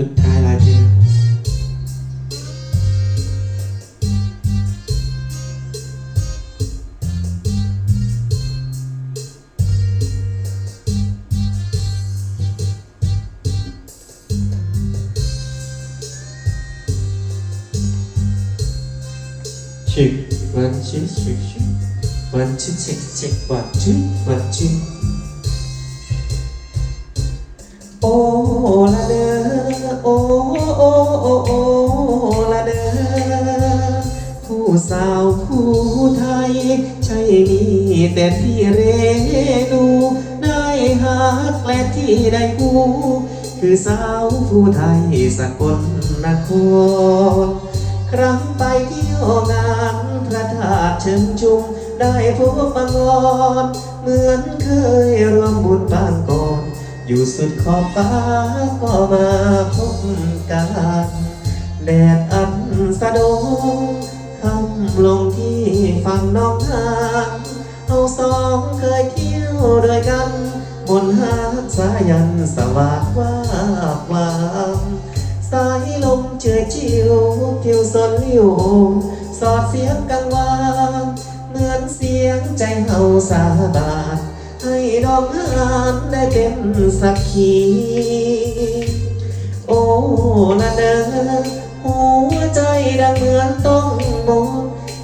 สุดท้ายลายเพลงชิควันชิ อโอ้โอ้โอ้โอ้ละเด้อผู้สาวผู้ไทย ใช่มีแต่ที่เรนูได้หักและที่ได้หูคือสาวผู้ไทยสกลนคร ครั้งไปเที่ยวงานพระธาตุเชิงชุมได้พบปังกรเหมือนเคยร่วมบุญบางก่อนอยู่สุดขอบฟ้าก็มาพบ กันแดดอันสะดงคำลงที่ฝั่งน้องหานเอาสองเคยเที่ยวด้วยกันบนหาดสายันสว่างว่าวามสายลมเจือจิวทิวสนิวสอดเสียงกังวานเหมือนเสียงใจเฮาสาบานให้ดอกหานได้เป็นสักขี ละเด้อหัวใจดังเหมือนต้องมน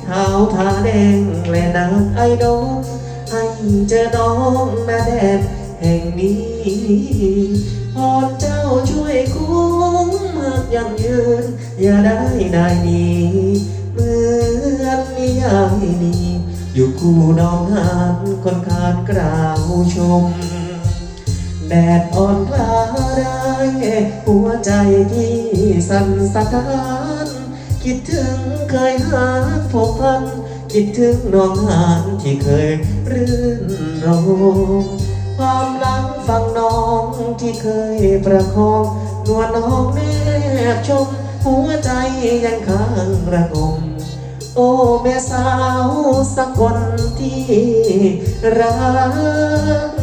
เท้าผาแดงและนางไอดอลให้เจอน้องนาแดนแห่งนี้พรเจ้าช่วยคุ้มเมื่อยังยืน อย่าได้นายนี้เหมือนนิยายนี้อยู่คู่น้องหานคนขานกล่าวชม แดดอ่อนกลา หัวใจที่สั่นสะท้าน คิดถึงเคยหาพบพัน คิดถึงน้องหานที่เคยรื่นรมความหลังฟังน้องที่เคยประคอง นวลน้องแนบชม หัวใจยังค้างระงมโอ้แม่สาวสักคนที่รัก